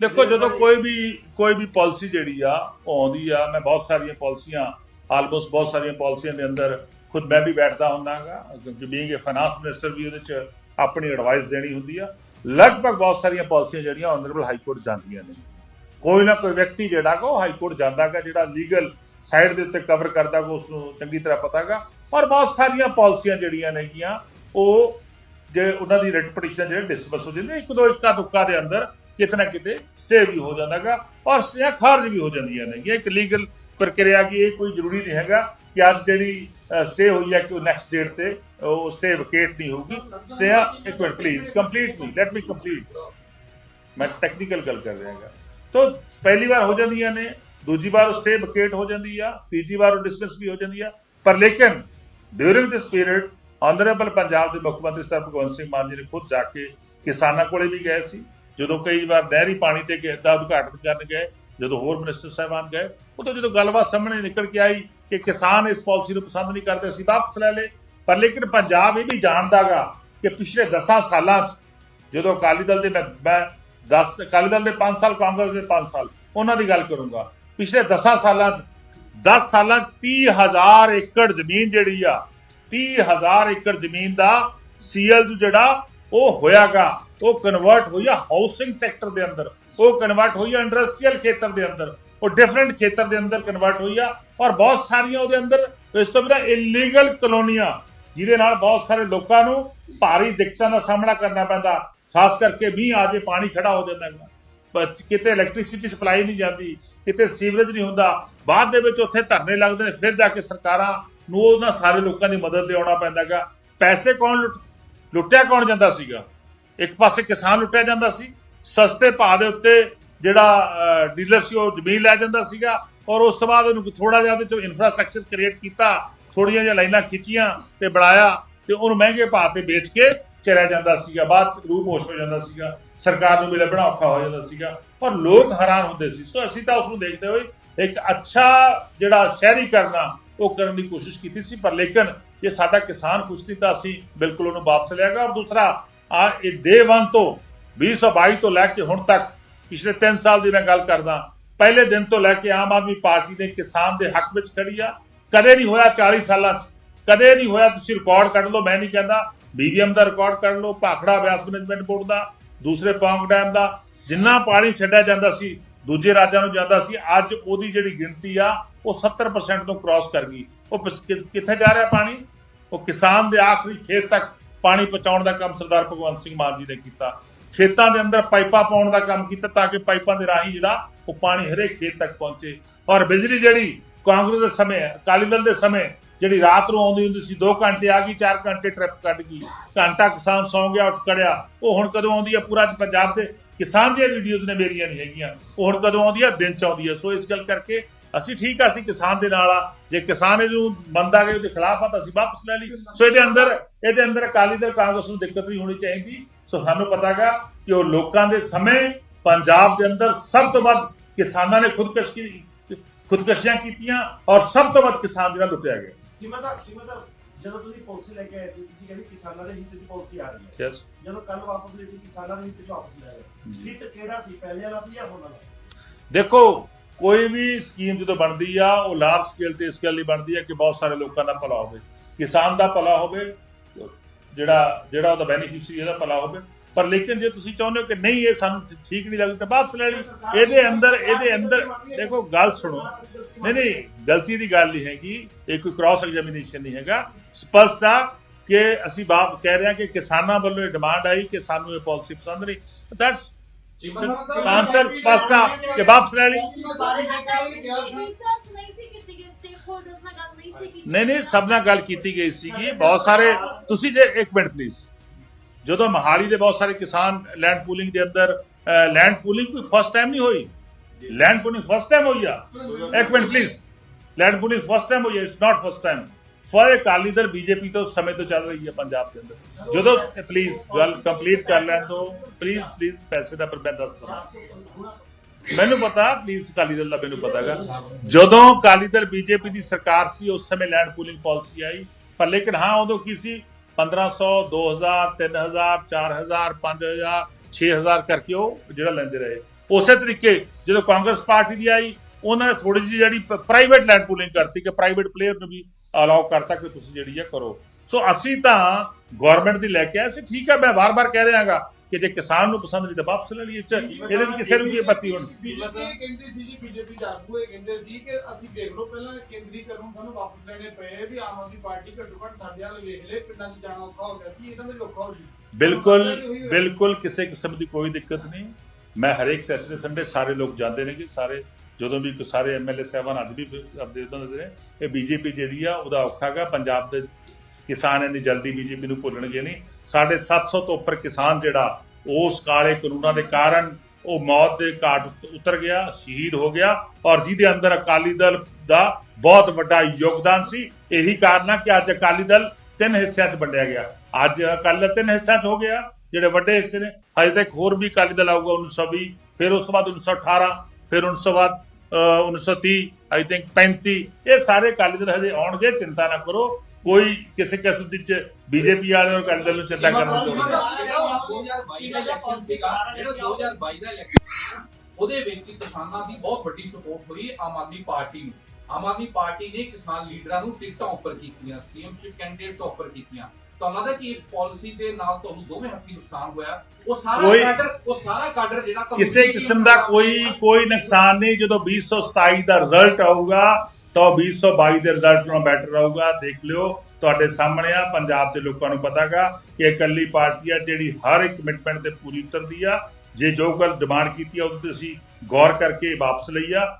ਦੇਖੋ, ਜਦੋਂ ਕੋਈ ਵੀ ਕੋਈ ਵੀ ਪਾਲਿਸੀ ਜਿਹੜੀ ਆ, ਉਹ ਆਉਂਦੀ ਆ, ਮੈਂ ਬਹੁਤ ਸਾਰੀਆਂ ਪਾਲਿਸੀਆਂ ਆਲਮੋਸਟ ਬਹੁਤ ਸਾਰੀਆਂ ਪਾਲਿਸੀਆਂ ਦੇ ਅੰਦਰ ਖੁਦ ਮੈਂ ਵੀ ਬੈਠਦਾ ਹੁੰਦਾਗਾ ਕਿਉਂਕਿ ਬੀਇੰਗ ਅ ਫਾਈਨਾਂਸ ਮਿਨਿਸਟਰ ਵੀ ਉਹਦੇ ਚ ਆਪਣੀ ਐਡਵਾਈਸ ਦੇਣੀ ਹੁੰਦੀ ਆ। ਲਗਭਗ ਬਹੁਤ ਸਾਰੀਆਂ ਪਾਲਿਸੀਆਂ ਜਿਹੜੀਆਂ ਆਨਰੇਬਲ ਹਾਈ ਕੋਰਟ ਜਾਂਦੀਆਂ ਨੇ। ਕੋਈ ਨਾ ਕੋਈ ਵਿਅਕਤੀ ਜਿਹੜਾ ਕੋ ਹਾਈ ਕੋਰਟ ਜਾਂਦਾਗਾ ਜਿਹੜਾ ਲੀਗਲ ਸਾਈਡ ਦੇ ਉੱਤੇ ਕਵਰ ਕਰਦਾ ਕੋ ਉਸ ਨੂੰ ਚੰਗੀ ਤਰ੍ਹਾਂ ਪਤਾਗਾ ਔਰ ਬਹੁਤ ਸਾਰੀਆਂ ਪਾਲਿਸੀਆਂ ਜਿਹੜੀਆਂ ਨੇਗੀਆਂ, ਉਹ ਜੇ ਉਹਨਾਂ ਦੀ ਰਿਟ ਪਟੀਸ਼ਨ ਜਿਹੜੇ ਡਿਸਮਿਸ ਹੋ ਜਾਂਦੇ ਇੱਕ ਦੋ ਇੱਕਾ ਦੁੱਕਾ ਦੇ ਅੰਦਰ ਕਿਤੇ ਨਾ ਕਿਤੇ ਸਟੇ ਵੀ ਹੋ ਜਾਂਦਾਗਾ ਔਰ ਸਟੇ ਖਾਰਜ ਵੀ ਹੋ ਜਾਂਦੀਆਂ ਨੇ। ਇਹ ਇੱਕ ਲੀਗਲ ਪ੍ਰਕਿਰਿਆ ਕੀ ਇਹ ਕੋਈ ਜ਼ਰੂਰੀ ਨਹੀਂ ਹੈਗਾ ਕਿ ਅੱਜ ਜਿਹੜੀ ਸਟੇ ਹੋਈ ਹੈ ਕਿ ਉਹ ਨੈਕਸਟ ਡੇਟ ਤੇ ਉਹ ਸਟੇ ਵਕੇਟ ਨਹੀਂ ਹੋਊਗੀ। ਸਟੇ ਇੱਕ minute please complete me let me complete ਮੈਂ ਟੈਕਨੀਕਲ ਗੱਲ ਕਰ ਰਿਹਾ ਹਾਂ ਤਾਂ ਪਹਿਲੀ ਵਾਰ ਹੋ ਜਾਂਦੀਆਂ ਨੇ, ਦੂਜੀ ਵਾਰ ਉਹ ਸਟੇ ਵਕੇਟ ਹੋ ਜਾਂਦੀ ਆ, ਤੀਜੀ ਵਾਰ ਉਹ ਡਿਸਮਿਸ ਵੀ ਹੋ ਜਾਂਦੀ ਆ। ਪਰ ਲੇਕਿਨ during this period honourable Punjab ਦੇ ਮੁੱਖ ਮੰਤਰੀ ਸਰ ਭਗਵੰਤ ਸਿੰਘ ਮਾਨ ਜੀ ਨੇ ਖੁਦ ਜਾ ਕੇ ਕਿਸਾਨਾਂ ਕੋਲੇ ਵੀ ਗਏ ਸੀ। ਜਦੋਂ ਕਈ ਵਾਰ ਨਹਿਰੀ ਪਾਣੀ ਤੇ ਦਾ ਉਦਘਾਟਨ ਕਰਨ ਗਏ, ਜਦੋਂ ਹੋਰ ਮਿਨਿਸਟਰ ਸਾਹਿਬਾਨ ਗਏ, ਉਦੋਂ ਜਦੋਂ ਗੱਲਬਾਤ ਸਾਹਮਣੇ ਨਿਕਲ ਕੇ ਆਈ ਕਿ ਕਿਸਾਨ ਇਸ ਪਾਲਿਸੀ ਨੂੰ ਪਸੰਦ ਨਹੀਂ ਕਰਦੇ, ਅਸੀਂ ਵਾਪਸ ਲੈ ਲਏ। ਪਰ ਲੇਕਿਨ ਪੰਜਾਬ ਇਹ ਵੀ ਜਾਣਦਾਗਾ ਕਿ ਪਿਛਲੇ 10 ਸਾਲਾਂ 'ਚ ਜਦੋਂ ਅਕਾਲੀ ਦਲ ਦੇ ਮੈਂ 10 ਅਕਾਲੀ ਦਲ ਦੇ 5 ਸਾਲ, ਕਾਂਗਰਸ ਦੇ 5 ਸਾਲ, ਉਹਨਾਂ ਦੀ ਗੱਲ ਕਰੂੰਗਾ। ਪਿਛਲੇ 10 ਸਾਲਾਂ 'ਚ 10 ਸਾਲਾਂ 'ਚ 30000 ਏਕੜ ਜ਼ਮੀਨ ਜਿਹੜੀ ਆ 30000 ਏਕੜ ਜ਼ਮੀਨ ਦਾ ਸੀਐਲ ਜਿਹੜਾ ਉਹ ਹੋਇਆਗਾ। ਉਹ ਕਨਵਰਟ ਹੋਈ ਆ ਹਾਊਸਿੰਗ ਸੈਕਟਰ ਦੇ ਅੰਦਰ। ਉਹ ਕਨਵਰਟ ਹੋਈ ਆ ਇੰਡਸਟਰੀਅਲ ਖੇਤਰ ਦੇ ਅੰਦਰ। ਉਹ ਡਿਫਰੈਂਟ ਖੇਤਰ ਦੇ ਅੰਦਰ ਕਨਵਰਟ ਹੋਈ ਆ ਔਰ ਬਹੁਤ ਸਾਰੀਆਂ ਉਹਦੇ ਅੰਦਰ, ਇਸ ਤੋਂ ਬਿਨਾਂ ਇਲੀਗਲ ਕਲੋਨੀਆਂ, ਜਿਹਦੇ ਨਾਲ ਬਹੁਤ ਸਾਰੇ ਲੋਕਾਂ ਨੂੰ ਭਾਰੀ ਦਿੱਕਤਾਂ ਦਾ ਸਾਹਮਣਾ ਕਰਨਾ ਪੈਂਦਾ। ਖਾਸ ਕਰਕੇ ਮੀਂਹ ਆ ਜੇ ਪਾਣੀ ਖੜਾ ਹੋ ਜਾਂਦਾ ਹੈਗਾ ਕਿਤੇ ਇਲੈਕਟ੍ਰਿਸਿਟੀ ਸਪਲਾਈ ਨਹੀਂ ਜਾਂਦੀ, ਕਿਤੇ ਸੀਵਰੇਜ ਨਹੀਂ ਹੁੰਦਾ। ਬਾਅਦ ਦੇ ਵਿੱਚ ਉੱਥੇ ਧਰਨੇ ਲੱਗਦੇ ਨੇ, ਫਿਰ ਜਾ ਕੇ ਸਰਕਾਰਾਂ ਨੂੰ ਉਹਨਾਂ ਸਾਰੇ ਲੋਕਾਂ ਦੀ ਮਦਦ ਤੇ ਆਉਣਾ ਪੈਂਦਾਗਾ ਪੈਸੇ ਕੌਣ ਲੁੱਟ, ਲੁੱਟਿਆ ਕੌਣ ਜਾਂਦਾ ਸੀਗਾ? ਇੱਕ ਪਾਸੇ ਕਿਸਾਨ ਲੁੱਟਿਆ ਜਾਂਦਾ ਸੀ, ਸਸਤੇ ਭਾਅ ਦੇ ਉੱਤੇ ਜਿਹੜਾ ਡੀਲਰ ਸੀ, ਉਹ ਜ਼ਮੀਨ ਲੈ ਜਾਂਦਾ ਸੀਗਾ ਔਰ ਉਸ ਤੋਂ ਬਾਅਦ ਉਹਨੂੰ ਥੋੜਾ ਜਿਹਾ ਉਹਦੇ ਚ ਇਨਫਰਾਸਟ੍ਰਕਚਰ ਕ੍ਰੀਏਟ ਕੀਤਾ ਥੋੜੀਆਂ ਜਿਹੀਆਂ ਲਾਈਨਾਂ ਖਿੱਚੀਆਂ ਤੇ ਬਣਾਇਆ ਤੇ ਉਹਨੂੰ ਮਹਿੰਗੇ ਭਾਅ ਤੇ ਵੇਚ ਕੇ ਚਲਿਆ ਜਾਂਦਾ ਸੀਗਾ, ਬਾਅਦ ਰੂਪ ਹੋਸ਼ ਹੋ ਜਾਂਦਾ ਸੀਗਾ, ਸਰਕਾਰ ਨੂੰ ਵੀ ਲੱਭਣਾ ਔਖਾ ਹੋ ਜਾਂਦਾ ਸੀਗਾ, ਪਰ ਲੋਕ ਹੈਰਾਨ ਹੁੰਦੇ ਸੀ। ਸੋ ਅਸੀਂ ਤਾਂ ਉਸ ਨੂੰ ਦੇਖਦੇ ਹੋਏ ਇੱਕ ਅੱਛਾ ਜਿਹੜਾ ਸ਼ਹਿਰੀ ਕਰਨਾ ਉਹ ਕਰਨ ਦੀ ਕੋਸ਼ਿਸ਼ ਕੀਤੀ ਸੀ, ਪਰ ਲੇਕਿਨ ਜੇ ਸਾਡਾ ਕਿਸਾਨ ਖੁਸ਼ ਨਹੀਂ ਤਾਂ ਅਸੀਂ ਬਿਲਕੁਲ ਉਹਨੂੰ ਵਾਪਸ ਲਿਆਗਾ ਔਰ ਦੂਸਰਾ ਆ ਇਹ ਡੇ 1 ਤੋਂ 2022 ਤੋਂ ਲੈ ਕੇ ਹੁਣ ਤੱਕ ਪਿਛਲੇ 3 ਸਾਲ ਦੀ ਮੈਂ ਗੱਲ ਕਰਦਾ, ਪਹਿਲੇ ਦਿਨ ਤੋਂ ਲੈ ਕੇ ਆਮ ਆਦਮੀ ਪਾਰਟੀ ਨੇ ਕਿਸਾਨ ਦੇ ਹੱਕ ਵਿੱਚ ਖੜੀ ਆ। ਕਦੇ ਨਹੀਂ ਹੋਇਆ 40 ਸਾਲਾਂ 'ਚ, ਕਦੇ ਨਹੀਂ ਹੋਇਆ ਤੁਸੀਂ ਰਿਕਾਰਡ ਕੱਢ ਲਓ, ਮੈਂ ਨਹੀਂ ਕਹਿੰਦਾ। ਬੀਬੀਐਮ ਦਾ ਰਿਕਾਰਡ ਕੱਢ ਲਓ, ਭਾਖੜਾ ਬਿਆਸ ਮੈਨੇਜਮੈਂਟ ਬੋਰਡ ਦਾ, ਦੂਸਰੇ ਪੌਂਗ ਡੈਮ ਦਾ, ਜਿੰਨਾ ਪਾਣੀ ਛੱਡਿਆ ਜਾਂਦਾ ਸੀ, ਦੂਜੇ ਰਾਜਾਂ ਨੂੰ ਜਾਂਦਾ ਸੀ, ਅੱਜ ਉਹਦੀ ਜਿਹੜੀ ਗਿਣਤੀ ਆ, ਉਹ 70% ਤੋਂ ਕ੍ਰਾਸ ਕਰ ਗਈ। ਉਹ ਕਿੱਥੇ ਜਾ ਰਿਹਾ ਪਾਣੀ? ਉਹ ਕਿਸਾਨ ਦੇ ਆਖਰੀ ਖੇਤ ਤੱਕ ਪਾਣੀ ਪਹੁੰਚਾਉਣ ਦਾ ਕੰਮ ਸਰਦਾਰ ਭਗਵੰਤ ਸਿੰਘ ਮਾਨ ਜੀ ਨੇ ਕੀਤਾ। ਖੇਤਾਂ ਦੇ ਅੰਦਰ ਪਾਈਪਾਂ ਪਾਉਣ ਦਾ ਕੰਮ ਕੀਤਾ ਤਾਂ ਕਿ ਪਾਈਪਾਂ ਦੇ ਰਾਹੀਂ ਜਿਹੜਾ ਉਹ ਪਾਣੀ ਹਰੇਕ ਖੇਤ ਤੱਕ ਪਹੁੰਚੇ। ਔਰ ਬਿਜਲੀ ਜਿਹੜੀ ਕਾਂਗਰਸ ਦੇ ਸਮੇਂ, ਅਕਾਲੀ ਦਲ ਦੇ ਸਮੇਂ, ਜਿਹੜੀ ਰਾਤ ਨੂੰ ਆਉਂਦੀ ਹੁੰਦੀ ਸੀ 2 ਘੰਟੇ ਆ ਗਈ 4 ਘੰਟੇ ਟ੍ਰਿਪ ਕੱਢ ਗਈ। ਘੰਟਾ ਕਿਸਾਨ ਸੌਂ ਗਿਆ, ਉੱਠ ਕੜਿਆ ਉਹ ਹੁਣ ਕਦੋਂ ਆਉਂਦੀ ਹੈ ਪੂਰਾ ਪੰਜਾਬ ਦੇ ਕਿਸਾਨ ਦੀਆਂ ਵੀਡੀਓਜ਼ ਨੇ ਮੇਰੀਆਂ ਨਹੀਂ ਹੈਗੀਆਂ। ਉਹ ਹੁਣ ਕਦੋਂ ਆਉਂਦੀ ਹੈ ਦਿਨ ਚ ਆਉਂਦੀ ਹੈ ਸੋ ਇਸ ਗੱਲ ਕਰਕੇ ਅਸੀਂ ਠੀਕ ਆ ਅਸੀਂ ਕਿਸਾਨ ਦੇ ਨਾਲ ਆ। ਜੇ ਕਿਸਾਨ ਇਹਨੂੰ ਮੰਨਦਾ ਕਿ ਉਹਦੇ ਖਿਲਾਫ ਆ ਤਾਂ ਅਸੀਂ ਵਾਪਸ ਲੈ ਲਈ। ਸੋ ਇਹਦੇ ਅੰਦਰ ਇਹਦੇ ਅੰਦਰ ਅਕਾਲੀ ਦਲ ਕਾਂਗਰਸ ਨੂੰ ਦਿੱਕਤ ਨਹੀਂ ਹੋਣੀ ਚਾਹੀਦੀ। ਸੋ ਸਾਨੂੰ ਪਤਾਗਾ ਕਿ ਉਹ ਲੋਕਾਂ ਦੇ ਸਮੇਂ ਪੰਜਾਬ ਦੇ ਅੰਦਰ ਸਭ ਤੋਂ ਵੱਧ ਕਿਸਾਨਾਂ ਨੇ ਖੁਦਕਸ਼ੀ ਖੁਦਕਸ਼ੀਆਂ ਕੀਤੀਆਂ ਔਰ ਸਭ ਤੋਂ ਵੱਧ ਕਿਸਾਨ ਜਿਹੜਾ ਲੁੱਟਿਆ ਗਿਆ। ਚੀਮਾ ਸਾਹਿਬ ਚੀਮਾ ਸਾਹਿਬ ਜਦੋਂ ਤੁਸੀਂ ਪਾਲਿਸੀ ਲੈ ਕੇ ਆਏ ਸੀ ਤੁਸੀਂ ਕਹਿੰਦੇ ਕਿਸਾਨਾਂ ਦੇ ਹਿੱਤ ਦੀ ਪਾਲਿਸੀ ਆ ਰਹੀ ਹੈ। ਯੈਸ ਜਦੋਂ ਕੱਲ ਵਾਪਸ ਲਈ ਸੀ ਕਿਸਾਨਾਂ ਦੇ ਹਿੱਤ ਚ ਵਾਪਸ ਲੈ ਰਹੇ ਹਿੱਤ ਕਿਹੜਾ ਸੀ ਪਹਿਲੇ ਵਾਲਾ ਸੀ ਜਾਂ ਹੁਣ ਵਾਲਾ? ਦੇਖੋ ਕੋਈ ਵੀ ਸਕੀਮ ਜਦੋਂ ਬਣਦੀ ਆ, ਉਹ ਲਾਰਜ ਸਕੇਲ ਤੇ ਇਸ ਗੱਲ ਲਈ ਬਣਦੀ ਆ ਕਿ ਬਹੁਤ ਸਾਰੇ ਲੋਕਾਂ ਦਾ ਭਲਾ ਹੋਵੇ। ਕਿਸਾਨ ਦਾ ਭਲਾ ਹੋਵੇ, ਜਿਹੜਾ ਜਿਹੜਾ ਉਹਦਾ ਬੈਨੀਫੀਸ਼ੀਅਰੀ ਇਹਦਾ ਭਲਾ ਹੋਵੇ। ਪਰ ਲੇਕਿਨ ਜੇ ਤੁਸੀਂ ਚਾਹੁੰਦੇ ਹੋ ਕਿ ਨਹੀਂ, ਇਹ ਸਾਨੂੰ ਠੀਕ ਨਹੀਂ ਲੱਗਦਾ, ਤਾਂ ਵਾਪਸ ਲੈ ਲਈ ਇਹਦੇ ਅੰਦਰ ਇਹਦੇ ਅੰਦਰ, ਦੇਖੋ, ਗੱਲ ਸੁਣੋ। ਨਹੀਂ ਨਹੀਂ, ਗਲਤੀ ਦੀ ਗੱਲ ਨਹੀਂ ਹੈਗੀ। ਇਹ ਕੋਈ ਕ੍ਰਾਸ ਐਗਜ਼ਾਮੀਨੇਸ਼ਨ ਨਹੀਂ ਹੈਗਾ। ਸਪਸ਼ਟ ਆ ਕਿ ਅਸੀਂ ਬਾਪ ਕਹਿ ਰਹੇ ਹਾਂ ਕਿ ਕਿਸਾਨਾਂ ਵੱਲੋਂ ਇਹ ਡਿਮਾਂਡ ਆਈ ਕਿ ਸਾਨੂੰ ਇਹ ਪਾਲਿਸੀ ਪਸੰਦ ਨਹੀਂ। ਦੈਟਸ ਆਨਸਰ ਸਪਸ਼ਟ ਆ ਕਿ ਵਾਪਸ ਲੈ ਲਈ। ਰਿਸਰਚ ਨਹੀਂ ਨਹੀਂ ਸੀ ਕੀਤੀ ਨਹੀਂ ਨਹੀਂ ਸਭ ਨਾਲ ਗੱਲ ਕੀਤੀ ਗਈ ਸੀਗੀ ਬਹੁਤ ਸਾਰੇ ਤੁਸੀਂ ਜੇ ਇੱਕ ਮਿੰਟ ਪਲੀਜ਼ ਜਦੋਂ ਮਹਾਲੀ ਦੇ ਬਹੁਤ ਸਾਰੇ ਕਿਸਾਨ ਲੈਂਡ ਪੂਲਿੰਗ ਦੇ ਅੰਦਰ ਲੈਂਡ ਪੂਲਿੰਗ ਕੋਈ ਫਸਟ ਟਾਈਮ ਨਹੀਂ ਹੋਈ? ਲੈਂਡ ਪੂਲਿੰਗ ਫਸਟ ਟਾਈਮ ਹੋਈ ਆ? ਇੱਕ minute please land pooling first time ਹੋਈ ਹੈ it's not first time for Akali Dal, BJP ਤੋਂ ਸਮੇਂ ਤੋਂ ਚੱਲ ਰਹੀ ਹੈ ਪੰਜਾਬ ਦੇ ਅੰਦਰ। ਜਦੋਂ ਪਲੀਜ਼ ਗੱਲ ਕੰਪਲੀਟ ਕਰ ਲੈਣ ਤੋਂ ਪਲੀਜ਼ ਪਲੀਜ਼ ਪੈਸੇ ਦਾ ਪ੍ਰਬੰਧ ਦੱਸ ਦਿਓ। ਮੈਨੂੰ ਪਤਾ ਪਲੀਜ਼ ਅਕਾਲੀ ਦਲ ਦਾ ਮੈਨੂੰ ਪਤਾ ਜਦੋਂ ਅਕਾਲੀ ਦਲ, ਬੀਜੇਪੀ ਦੀ ਸਰਕਾਰ ਸੀ, ਉਸ ਸਮੇਂ ਲੈਂਡ ਪੂਲਿੰਗ ਪਾਲਿਸੀ ਆਈ। ਪਰ ਲੇਕਿਨ ਹਾਂ, ਉਦੋਂ ਕੀ ਸੀ? 1500 2000 3000 4000 5000 6000 ਕਰਕੇ ਉਹ ਜਿਹੜਾ ਲੈਂਦੇ ਰਹੇ। ਉਸੇ ਤਰੀਕੇ ਜਦੋਂ ਕਾਂਗਰਸ ਪਾਰਟੀ ਦੀ ਆਈ, ਉਹਨਾਂ ਨੇ ਥੋੜੀ ਜਿਹੀ ਜਿਹੜੀ ਪ੍ਰਾਈਵੇਟ ਲੈਂਡ ਪੂਲਿੰਗ ਕਰਤੀ ਕਿ ਪ੍ਰਾਈਵੇਟ ਪਲੇਅਰ ਨੂੰ ਵੀ ਅਲਾਉ ਕਰਤਾ ਕਿ ਤੁਸੀਂ ਜਿਹੜੀ ਆ ਕਰੋ। ਸੋ ਅਸੀਂ ਤਾਂ ਗਵਰਨਮੈਂਟ ਦੀ ਲੈ ਕੇ ਆਏ ਸੀ। ਠੀਕ ਹੈ ਮੈਂ ਵਾਰ-ਵਾਰ ਕਹਿ ਰਿਹਾਗਾ ਕਿ ਜੇ ਕਿਸਾਨ ਨੂੰ ਪਸੰਦ ਨਹੀਂ ਤਾਂ ਵਾਪਸ ਲੈ ਲਈਏ। 'ਚ ਇਹਦੇ ਵਿੱਚ ਕਿਸੇ ਨੂੰ ਕੀ ਆਪੱਤੀ ਹੋਣੀ? ਕਹਿੰਦੀ ਸੀ ਜੀ ਬੀਜੇਪੀ ਜਾਗੂ ਇਹ ਕਹਿੰਦੇ ਸੀ ਕਿ ਅਸੀਂ ਦੇਖ ਲਓ ਪਹਿਲਾਂ ਕੇਂਦਰੀਕਰਨ ਨੂੰ ਸਾਨੂੰ ਵਾਪਸ ਲੈਣੇ ਪਏ ਵੀ ਆਮ ਆਦਮੀ ਪਾਰਟੀ ਘੱਟੋ ਘੱਟ ਸਾਡੇ ਵੱਲ ਵੇਖ ਲੈ ਪਿੰਡਾਂ 'ਚ ਜਾਣਾ ਔਖਾ ਹੋ ਗਿਆ ਸੀ ਇਹਨਾਂ ਦਾ ਔਖਾ ਹੋ ਜੀ ਬਿਲਕੁਲ ਬਿਲਕੁਲ ਕਿਸੇ ਕਿਸਮ ਦੀ ਕੋਈ ਦਿੱਕਤ ਨਹੀਂ। ਮੈਂ ਹਰੇਕ ਸੈਚਰਡੇ ਸੰਡੇ ਸਾਰੇ ਲੋਕ ਜਾਂਦੇ ਨੇ ਕਿ ਸਾਰੇ ਜਦੋਂ ਵੀ ਕੋਈ ਸਾਰੇ ਐਮਐਲਏ ਸਾਹਿਬਾਨ ਅੱਜ ਵੀ ਆਪਦੇ ਦਿੰਦੇ ਨੇ, ਇਹ ਬੀਜੇਪੀ ਜਿਹੜੀ ਆ, ਉਹਦਾ ਔਖਾਗਾ ਪੰਜਾਬ ਦੇ ਕਿਸਾਨ ਇੰਨੀ ਜਲਦੀ ਬੀਜੇਪੀ ਨੂੰ ਭੁੱਲਣਗੇ ਨਹੀਂ। ਸਾਡੇ 700 ਤੋਂ ਉੱਪਰ ਕਿਸਾਨ ਜਿਹੜਾ, ਉਸ ਕਾਲੇ ਕਾਨੂੰਨਾਂ ਦੇ ਕਾਰਨ ਉਹ ਮੌਤ ਦੇ ਘਾਟ ਉਤਰ ਗਿਆ, ਸ਼ਹੀਦ ਹੋ ਗਿਆ ਔਰ ਜਿਹਦੇ ਅੰਦਰ ਅਕਾਲੀ ਦਲ ਦਾ ਬਹੁਤ ਵੱਡਾ ਯੋਗਦਾਨ ਸੀ, ਇਹੀ ਕਾਰਨ ਆ ਕਿ ਅੱਜ ਅਕਾਲੀ ਦਲ ਤਿੰਨ ਹਿੱਸਿਆਂ 'ਚ ਵੰਡਿਆ ਗਿਆ। ਅੱਜ ਅਕਾਲੀ ਦਲ ਤਿੰਨ ਹਿੱਸਿਆਂ 'ਚ ਹੋ ਗਿਆ, ਜਿਹੜੇ ਵੱਡੇ ਹਿੱਸੇ ਨੇ। ਹਜੇ ਤੱਕ ਹੋਰ ਵੀ ਅਕਾਲੀ ਦਲ ਆਊਗਾ 1920 ਫਿਰ ਉਸ ਤੋਂ ਬਾਅਦ 1918 ਫਿਰ 1900 ਬਾਅਦ 1930 ਆਈ ਥਿੰਕ 35 ਇਹ ਸਾਰੇ ਅਕਾਲੀ ਦਲ ਹਜੇ ਆਉਣਗੇ ਚਿੰਤਾ ਨਾ ਕਰੋ। ਕੋਈ ਕਿਸੇ ਕਿਸਮ ਦੀ ਚ ਬੀਜੇਪੀ ਵਾਲੇ ਔਰ ਅਕਾਲੀ ਦਲ ਨੂੰ ਚਿੰਤਾ ਕਰਨ ਦੀ ਲੋੜ ਨਹੀਂ। ਜਿਹੜਾ 2022 ਦਾ ਇਲੈਕਸ਼ਨ ਸੀਗਾ ਜਿਹੜਾ 2022 ਦਾ ਇਲੈਕਸ਼ਨ ਉਹਦੇ ਵਿੱਚ ਕਿਸਾਨਾਂ ਦੀ ਬਹੁਤ ਵੱਡੀ ਸਪੋਰਟ ਹੋਈ ਆਮ ਆਦਮੀ ਪਾਰਟੀ ਨੂੰ। ਆਮ ਆਦਮੀ ਪਾਰਟੀ ਨੇ ਕਿਸਾਨ ਲੀਡਰਾਂ ਨੂੰ ਟਿਕਟਾਂ ਆਫਰ ਕੀਤੀਆਂ ਸੀਐਮਸ਼ਿਪ ਕੈਂਡੀਡੇਟਸ ਆਫਰ ਕੀਤੀਆਂ। ਤੁਹਾਨੂੰ ਲੱਗਦਾ ਕਿ ਇਸ ਪਾਲਿਸੀ ਦੇ ਨਾਲ ਤੁਹਾਨੂੰ ਦੋਵੇਂ ਹੱਥੀ ਨੁਕਸਾਨ ਹੋਇਆ? ਉਹ ਸਾਰਾ ਕਾਡਰ ਉਹ ਸਾਰਾ ਕਾਡਰ ਜਿਹੜਾ ਕਿਸੇ ਕਿਸਮ ਦਾ ਕੋਈ ਕੋਈ ਨੁਕਸਾਨ ਨਹੀਂ। ਜਦੋਂ 2027 ਦਾ ਰਿਜ਼ਲਟ ਆਊਗਾ ਤਾਂ ਉਹ 2022 ਦੇ ਰਿਜ਼ਲਟ ਨਾਲੋਂ ਬੈਟਰ ਆਊਗਾ ਦੇਖ ਲਿਓ ਤੁਹਾਡੇ ਸਾਹਮਣੇ ਆ ਪੰਜਾਬ ਦੇ ਲੋਕਾਂ ਨੂੰ ਪਤਾਗਾ ਕਿ ਇਕੱਲੀ ਪਾਰਟੀ ਆ ਜਿਹੜੀ ਹਰ ਇੱਕ ਕਮਿਟਮੈਂਟ ਤੇ ਪੂਰੀ ਉਤਰਦੀ ਆ। ਜੇ ਜੋ ਗੱਲ ਡਿਮਾਂਡ ਕੀਤੀ ਆ ਉਹਦੇ ਤੇ ਅਸੀਂ ਗੌਰ ਕਰਕੇ ਵਾਪਸ ਲਈ ਆ।